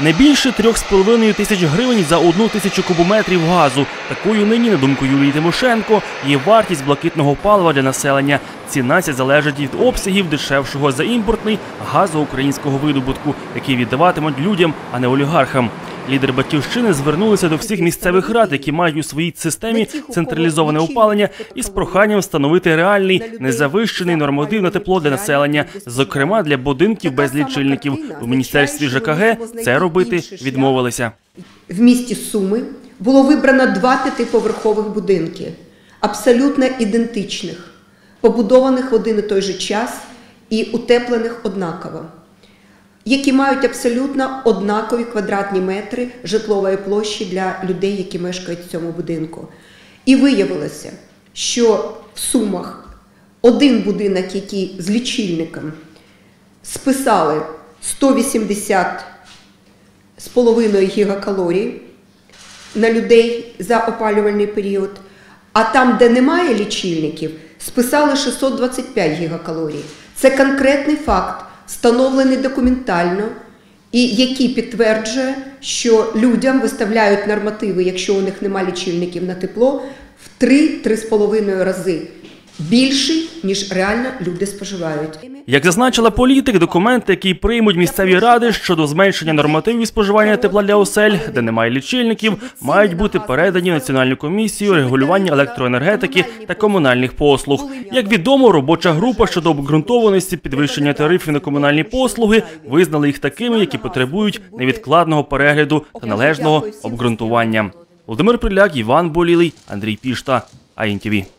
Не більше 3,5 тисяч гривень за одну тисячу кубометрів газу. Такою нині, на думку Юлії Тимошенко, є вартість блакитного палива для населення. Ціна ця залежить від обсягів дешевшого за імпортний газу українського видобутку, який віддаватимуть людям, а не олігархам. Лідери батьківщини звернулися до всіх місцевих рад, які мають у своїй системі централізоване опалення, із проханням встановити реальний незавищений норматив на тепло для населення, зокрема для будинків без лічильників. У міністерстві ЖКГ це робити відмовилися. В місті Суми було вибрано два п'ятиповерхових будинки, абсолютно ідентичних, побудованих в один і той же час і утеплених однаково, які мають абсолютно однакові квадратні метри житлової площі для людей, які мешкають в цьому будинку. І виявилося, що в Сумах один будинок, який з лічильником списали 180 з половиною гігакалорій на людей за опалювальний період. А там, де немає лічильників, списали 625 гігакалорій. Це конкретний факт, встановлений документально, і який підтверджує, що людям виставляють нормативи, якщо у них немає лічильників на тепло, в 3-3,5 рази більший, ніж реально люди споживають. Як зазначила політик, документи, які приймуть місцеві ради щодо зменшення нормативів споживання тепла для осель, де немає лічильників, мають бути передані Національну комісію регулювання електроенергетики та комунальних послуг. Як відомо, робоча група щодо обґрунтованості підвищення тарифів на комунальні послуги визнали їх такими, які потребують невідкладного перегляду та належного обґрунтування. Володимир Приляк, Іван Болілий, Андрій Пішта, АІНТВ.